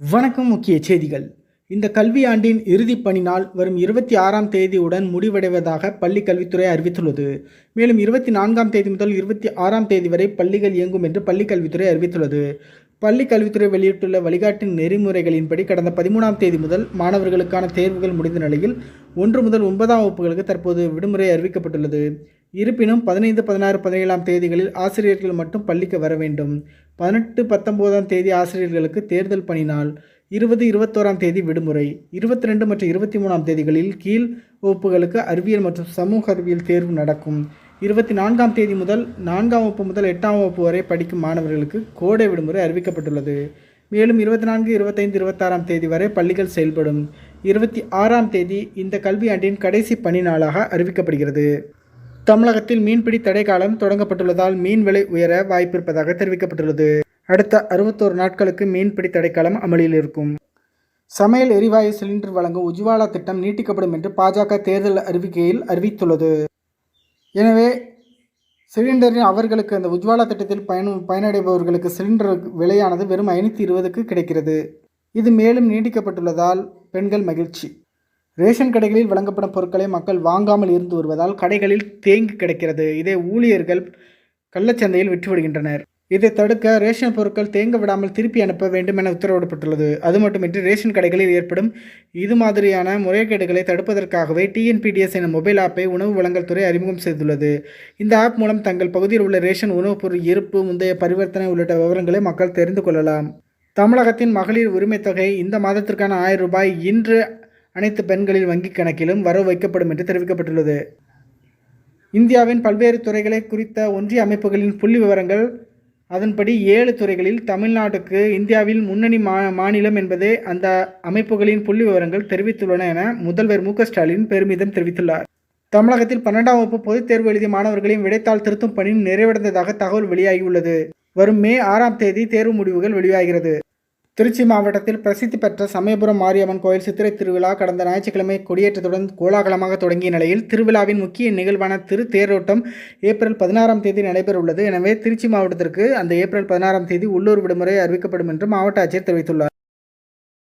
வணக்கம் முக்கிய செய்திகள். இந்த கல்வியாண்டின் இறுதி பணி நாள் வரும் இருபத்தி ஆறாம் தேதியுடன் முடிவடைவதாக பள்ளி கல்வித்துறை அறிவித்துள்ளது. மேலும் இருபத்தி நான்காம் தேதி முதல் இருபத்தி ஆறாம் தேதி வரை பள்ளிகள் இயங்கும் என்று பள்ளி கல்வித்துறை அறிவித்துள்ளது. பள்ளி கல்வித்துறை வெளியிட்டுள்ள வழிகாட்டு நெறிமுறைகளின்படி கடந்த பதிமூணாம் தேதி முதல் மாணவர்களுக்கான தேர்வுகள் முடிந்த நிலையில் ஒன்று முதல் ஒன்பதாம் வகுப்புகளுக்கு தற்போது விடுமுறை அறிவிக்கப்பட்டுள்ளது. இருப்பினும் பதினைந்து பதினாறு பதினேழாம் தேதிகளில் ஆசிரியர்கள் மட்டும் பள்ளிக்கு வர வேண்டும். பதினெட்டு பத்தொம்போதாம் தேதி ஆசிரியர்களுக்கு தேர்தல் பணி நாள் இருபது இருபத்தோராம் தேதி விடுமுறை இருபத்தி ரெண்டு மற்றும் இருபத்தி மூணாம் தேதிகளில் கீழ் வகுப்புகளுக்கு அறிவியல் மற்றும் சமூக அறிவியல் தேர்வு நடக்கும். இருபத்தி நான்காம் தேதி முதல் நான்காம் வகுப்பு முதல் எட்டாம் வகுப்பு வரை படிக்கும் மாணவர்களுக்கு கோடை விடுமுறை அறிவிக்கப்பட்டுள்ளது. மேலும் இருபத்தி நான்கு இருபத்தைந்து இருபத்தாறாம் தேதி வரை பள்ளிகள் செயல்படும். இருபத்தி ஆறாம் தேதி இந்த கல்வியாண்டின் கடைசி பணி நாளாக அறிவிக்கப்படுகிறது. தமிழகத்தில் மீன்பிடி தடை காலம் தொடங்கப்பட்டுள்ளதால் மீன் விலை உயர வாய்ப்பிருப்பதாக தெரிவிக்கப்பட்டுள்ளது. அடுத்த அறுபத்தோரு நாட்களுக்கு மீன்பிடி தடைக்காலம் அமலில் இருக்கும். சமையல் எரிவாயு சிலிண்டர் வழங்கும் உஜ்வாலா திட்டம் நீட்டிக்கப்படும் என்று பாஜக தேர்தல் அறிவிக்கையில் அறிவித்துள்ளது. எனவே சிலிண்டரின் அவர்களுக்கு அந்த உஜ்வாலா திட்டத்தில் பயன் பயனடைபவர்களுக்கு சிலிண்டர் விலையானது வெறும் ஐநூற்றி இருபதுக்கு கிடைக்கிறது. இது மேலும் நீட்டிக்கப்பட்டுள்ளதால் பெண்கள் மகிழ்ச்சி. ரேஷன் கடைகளில் வழங்கப்படும் பொருட்களை மக்கள் வாங்காமல் இருந்து வருவதால் கடைகளில் தேங்கி கிடக்கிறது. இதை ஊழியர்கள் கள்ளச்சந்தையில் விற்று விடுகின்றனர் இதை தடுக்க ரேஷன் பொருட்கள் தேங்க விடாமல் திருப்பி அனுப்ப வேண்டும் என உத்தரவிடப்பட்டுள்ளது. அது மட்டுமின்றி ரேஷன் கடைகளில் ஏற்படும் இது மாதிரியான முறைகேடுகளை தடுப்பதற்காகவே டிஎன்பிடிஎஸ் என மொபைல் ஆப்பை உணவு வழங்கல் துறை அறிமுகம் செய்துள்ளது. இந்த ஆப் மூலம் தங்கள் பகுதியில் உள்ள ரேஷன் உணவுப் பொருள் இருப்பு முந்தைய பரிவர்த்தனை உள்ளிட்ட விவரங்களை மக்கள் தெரிந்து கொள்ளலாம். தமிழகத்தின் மகளிர் உரிமைத் தொகை இந்த மாதத்திற்கான ஆயிரம் ரூபாய். இன்று அனைத்து பெண்களின் வங்கிக் கணக்கிலும் வரவு வைக்கப்படும் என்று தெரிவிக்கப்பட்டுள்ளது. இந்தியாவின் பல்வேறு துறைகளை குறித்த ஒன்றிய அமைப்புகளின் புள்ளி விவரங்கள் அதன்படி ஏழு துறைகளில் தமிழ்நாட்டுக்கு இந்தியாவில் முன்னணி மா மாநிலம் என்பதே அந்த அமைப்புகளின் புள்ளி விவரங்கள் தெரிவித்துள்ளன என முதல்வர் மு ஸ்டாலின் பெருமிதம் தெரிவித்துள்ளார். தமிழகத்தில் பன்னெண்டாம் வகுப்பு பொதுத் தேர்வு எழுதிய மாணவர்களின் விடைத்தாள் திருத்தும் பணி நிறைவடைந்ததாக தகவல் வெளியாகியுள்ளது. வரும் மே ஆறாம் தேதி தேர்வு முடிவுகள் வெளியாகிறது. திருச்சி மாவட்டத்தில் பிரசித்தி பெற்ற சமயபுரம் மாரியம்மன் கோயில் சித்திரை திருவிழா கடந்த ஞாயிற்றுக்கிழமை கொடியேற்றத்துடன் கோலாகலமாக தொடங்கிய நிலையில் திருவிழாவின் முக்கிய நிகழ்வான திரு தேரோட்டம் ஏப்ரல் பதினாறாம் தேதி நடைபெறவுள்ளது. எனவே திருச்சி மாவட்டத்திற்கு அந்த ஏப்ரல் பதினாறாம் தேதி உள்ளூர் விடுமுறை அறிவிக்கப்படும் என்று மாவட்ட ஆட்சியர் தெரிவித்துள்ளார்.